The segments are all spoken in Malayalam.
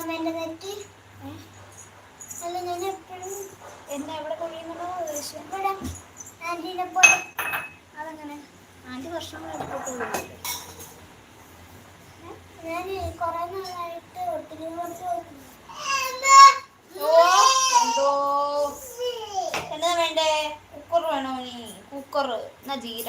അമ്മേന്റെ തെറ്റ് അല്ല ഞാൻ എപ്പോഴും എന്നെ എവിടെ കഴിയുന്നുണ്ടോ ഇവിടെ ആന്റീനെ പോലെ. അതെങ്ങനെ. ആന്റി വർഷങ്ങളെടുത്തിട്ടുള്ളൂ ഞാൻ കുറേ നാളായിട്ട് ഒത്തിരി കുറച്ച് എന്താ വേണ്ടേ? കുക്കർ വേണോ നീ? കുക്കർ. എന്നാ ജീര.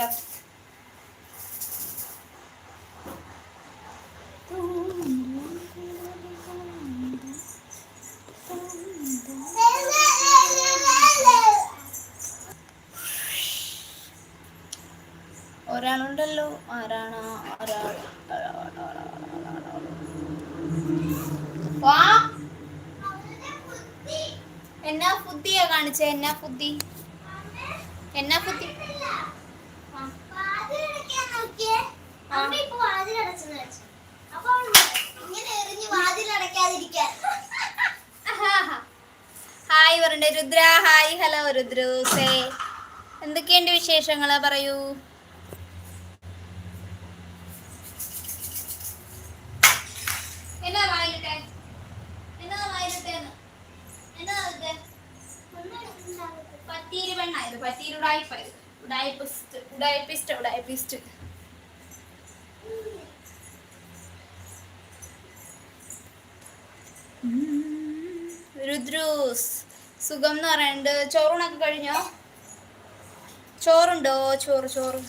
ഒരാളുണ്ടല്ലോ. ആരാണ്? എന്നാ ബുദ്ധിയാ കാണിച്ചേ? എന്നാ ബുദ്ധി എന്നാ ബുദ്ധി. ഹായ് പറയണ്ടേ രുദ്ര. ഹായ്. ഹലോ രുദ്രൂസേ. എന്തൊക്കെയുണ്ട് വിശേഷങ്ങളാ? പറയൂ എന്നാ വായിലിട്ടെ എന്നാ വായിലിട്ടേന്ന് എന്നാ ഇത് പറ്റീര് ഉടായിപ്പായത് ഉടായിപ്പിസ്റ്റ് ഉടായിപ്പിസ്റ്റ് ഉടായിപ്പിസ്റ്റ് രുദ്രൂസ് സുഖം എന്ന് പറയുന്നുണ്ട് ചോറൂണൊക്കെ കഴിഞ്ഞോ? ചോറുണ്ടോ? ചോറ് ചോറ്.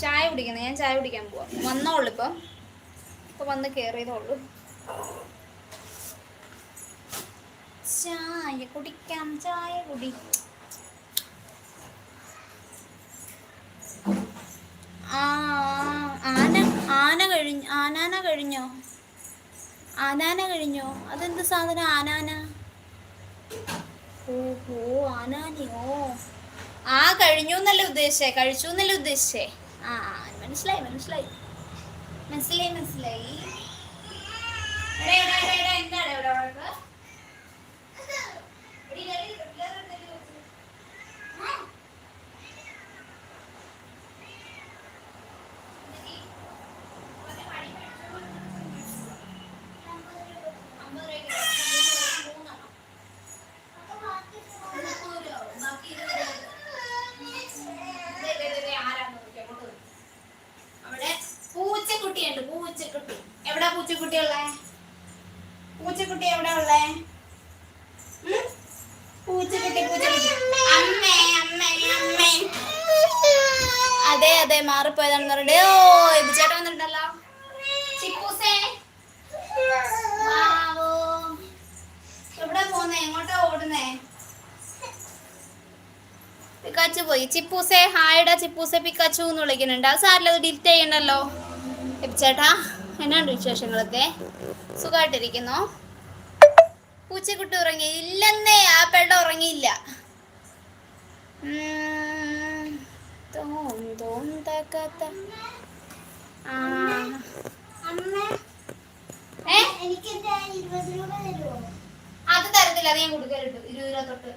ചായ കുടിക്കുന്നത് ഞാൻ ചായ കുടിക്കാൻ പോവാം. വന്നോളൂ ഇപ്പം. ഇപ്പൊ വന്ന് കയറിയതേ ഉള്ളൂ ചായ കുടിക്കാം ചായ കുടി. ആന ആന കഴിഞ്ഞു ആനാന കഴിഞ്ഞോ? ആനാന കഴിഞ്ഞോ? അതെന്ത് സാധനം ആനാന? ഓഹോ ആനാനയോ? ആ കഴിഞ്ഞു എന്നല്ലേ ഉദ്ദേശിച്ചേ കഴിച്ചു എന്നല്ലേ ഉദ്ദേശിച്ചേ ആ, മനസ്സിലായി മനസ്സിലായി. മനസ്സിലായി മനസ്സിലായി എവിടാ പൂച്ചക്കുട്ടി ഉള്ളേ പൂച്ചക്കുട്ടി എവിടെ ഉള്ളേ? പൂച്ചക്കുട്ടി പൂച്ചക്കുട്ടി. അമ്മേ അമ്മേ അമ്മേ. അതെ അതെ മാറിപ്പോയതാണെന്ന് പറഞ്ഞിട്ട്. ഓ ഇത് ചേട്ടൻ വന്നിട്ടുണ്ടല്ലോ ചിക്കൂസേ. എവിടെ പോന്നേ? എങ്ങോട്ടാ ഓടുന്നേ? പിക്കാച്ചു പോയി. ചിപ്പൂസേ ഹായടാ ചിപ്പൂസെ പിക്കാച്ചു എന്ന് വിളിക്കുന്നുണ്ട്. അത് സാറില്ല അത് ഡിലീറ്റ് ചെയ്യണ്ടല്ലോ. ചേട്ടാ എന്നാണ്ട് വിശേഷങ്ങളൊക്കെ? സുഖമായിട്ടിരിക്കുന്നു? പൂച്ചക്കുട്ടി ഉറങ്ങി. ഇല്ലെന്നേ ആ പെട ഉറങ്ങിയില്ല. അത് തരത്തില്ല. അത് ഞാൻ കൊടുക്കലുണ്ട്. ഇരുപത് രൂപ തൊട്ട്.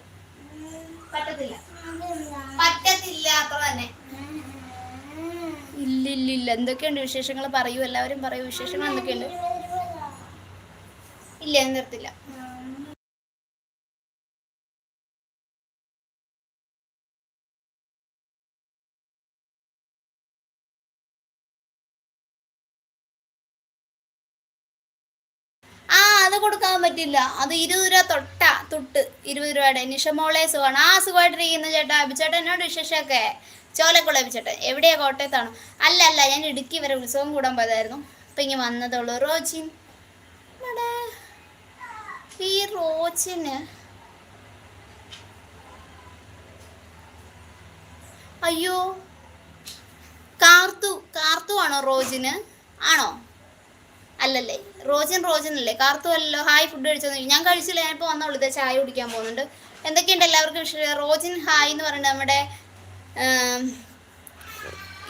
പറ്റത്തില്ല. പറ്റത്തില്ല. അത്ര തന്നെ. ഇല്ല ഇല്ല എന്തൊക്കെയുണ്ട് വിശേഷങ്ങൾ? പറയൂ. എല്ലാവരും പറയൂ. വിശേഷങ്ങൾ എന്തൊക്കെയുണ്ട്? ഇല്ല നിർത്തില്ല. ആ അത് കൊടുക്കാൻ പറ്റില്ല. അത് ഇരുപത് രൂപ തൊട്ട തൊട്ട്. ഇരുപത് രൂപയുടെ. നിഷമോളെ സുഖമാണ്. ആ സുഖമായിട്ടിരിക്കുന്ന ചേട്ടാ. അഭിച്ചേട്ടൻ എന്നോട് വിശേഷമൊക്കെ? ചോലക്കുള്ള അഭിച്ചേട്ടൻ എവിടെയാ കോട്ടയത്താണോ? അല്ല അല്ല ഞാൻ ഇടുക്കി വരെ ഉത്സവം കൂടാൻ പോയതായിരുന്നു. അപ്പം ഇങ്ങനെ വന്നതുള്ളൂ റോജിൻ. ഈ റോജിന്. അയ്യോ. കാർത്തു കാർത്തു ആണോ റോജിന്? ആണോ? അല്ലല്ലേ. റോജൻ റോജൻ അല്ലേ. കാർത്തു അല്ലല്ലോ. ഹായ് ഫുഡ് കഴിച്ചോ? ഞാൻ കഴിച്ചില്ല. ഞാനിപ്പോൾ വന്നോളൂ ഇതേ ചായ കുടിക്കാൻ പോകുന്നുണ്ട്. എന്തൊക്കെയുണ്ട് എല്ലാവർക്കും വിഷയം റോജിൻ ഹായ് എന്ന് പറയുന്നത് നമ്മുടെ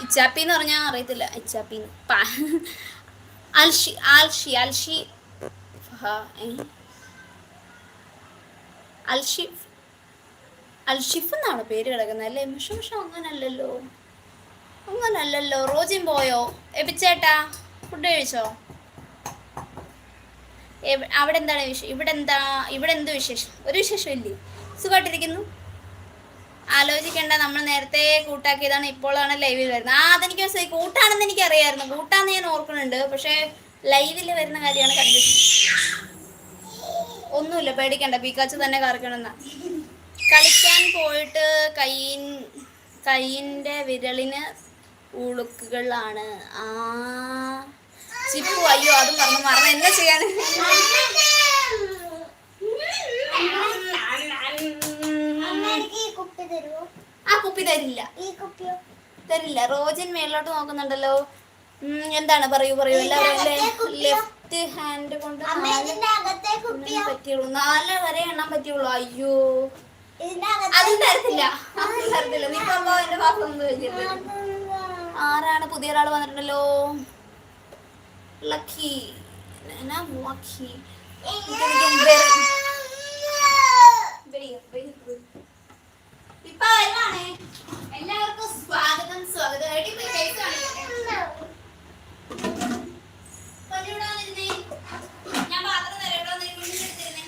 ഇച്ചാപ്പി എന്ന് പറഞ്ഞാൽ അറിയത്തില്ല. ഇച്ചാപ്പി അൽഷി ആൽഷി അൽഷി അൽഷിഫ് അൽഷിഫ് എന്നാണ് പേര് കിടക്കുന്നത് അല്ലേ? പക്ഷെ പക്ഷെ അങ്ങനല്ലല്ലോ. അങ്ങനല്ലല്ലോ. റോജിൻ പോയോ? എബിച്ചേട്ടാ ഫുഡ് കഴിച്ചോ? അവിടെ എന്താണ് വിശേഷം ഇവിടെ എന്താ ഇവിടെ എന്ത് വിശേഷം? ഒരു വിശേഷം ഇല്ലേ? സുഖമായിട്ടിരിക്കുന്നു? ആലോചിക്കേണ്ട നമ്മൾ നേരത്തെ കൂട്ടാക്കിയതാണ് ഇപ്പോഴാണ് ലൈവിൽ വരുന്നത്. ആ അതെനിക്ക് കൂട്ടാണെന്ന് എനിക്ക് അറിയായിരുന്നു കൂട്ടാന്ന് ഞാൻ ഓർക്കുന്നുണ്ട്. പക്ഷേ ലൈവിൽ വരുന്ന കാര്യമാണ് കൺഫ്യൂഷൻ ഒന്നുമില്ല പേടിക്കണ്ട. പീക്കാച്ച് തന്നെ കറക്കണമെന്ന. കളിക്കാൻ പോയിട്ട് കൈയിൻ കൈയിന്റെ വിരളിന് ഉളുക്കുകളാണ്. ആ. ചിപ്പു അയ്യോ അതും മറന്നു. മറന്നു. എന്താ ചെയ്യാൻ അമ്മ എനിക്ക് ഈ കുപ്പി തരുമോ ആ കുപ്പി തരില്ല. തരില്ല. റോജൻ മേലോട്ട് നോക്കുന്നുണ്ടല്ലോ. എന്താണ്? പറയൂ പറയൂ. എല്ലാവരും ലെഫ്റ്റ് ഹാൻഡ് കൊണ്ട് പറ്റിയുള്ളൂ നാല് വരെ എണ്ണാൻ പറ്റിയുള്ളു അയ്യോ. അതും തരത്തില്ല. അതും തരത്തില്ല. നീ എന്റെ ആരാണ് പുതിയ ഒരാൾ വന്നിട്ടുണ്ടല്ലോ? ലക്കി. ലക്കി എല്ലാവർക്കും സ്വാഗതം സ്വാഗതം എടി പോയി കൈ കാണിക്കട്ടെ കൊണ്ടിവിടെ വന്നിരുന്നേ. ഞാൻ പാത്രം തരാം ഇവിടെ വന്നിരി, കുഞ്ഞിന്റെ അടുത്തിരുന്നേ.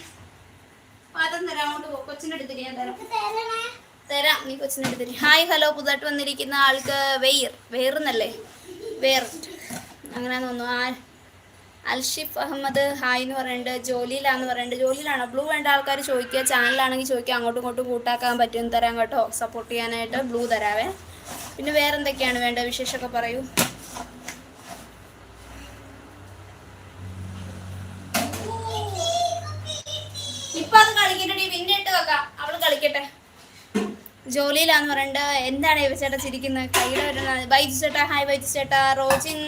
പാത്രം തരാം ഞാൻ തരാം. തരാം. നീ കൊച്ചിന്റെ അടുത്തിരി ഹായ് ഹലോ. പുതുതായിട്ട് വന്നിരിക്കുന്ന ആൾക്ക് വെയർ വെയർ എന്നല്ലേ? വെയർ. അങ്ങനെ തോന്നുന്നു. ആ അൽഷിഫ് അഹമ്മദ് ഹായ് എന്ന് പറയുന്നുണ്ട് ജോലിയിലാന്ന് പറയുന്നുണ്ട് ജോലിയിലാണോ? ബ്ലൂ വേണ്ട ആൾക്കാർ ചോദിക്കുക. ചാനലാണെങ്കിൽ ചോദിക്കുക. അങ്ങോട്ടും ഇങ്ങോട്ടും കൂട്ടാക്കാൻ പറ്റും. തരാം കേട്ടോ. സപ്പോർട്ട് ചെയ്യാനായിട്ട് ബ്ലൂ തരാവേ. പിന്നെ വേറെ എന്തൊക്കെയാണ് വേണ്ടത്? വിശേഷമൊക്കെ പറയൂ. ഇപ്പൊ അത് കളിക്കട്ടെ പിന്നെ ഇട്ട് വെക്കാം. അവൾ കളിക്കട്ടെ. ജോലിയിലാന്ന് പറയണ്ട. എന്താണ് ഇവ ചേട്ടാ ചിരിക്കുന്നത് കയ്യിലെ വരുന്നത് ബൈജു ചേട്ടാ ഹായ് ബൈജു ചേട്ടാ. റോജിൻ.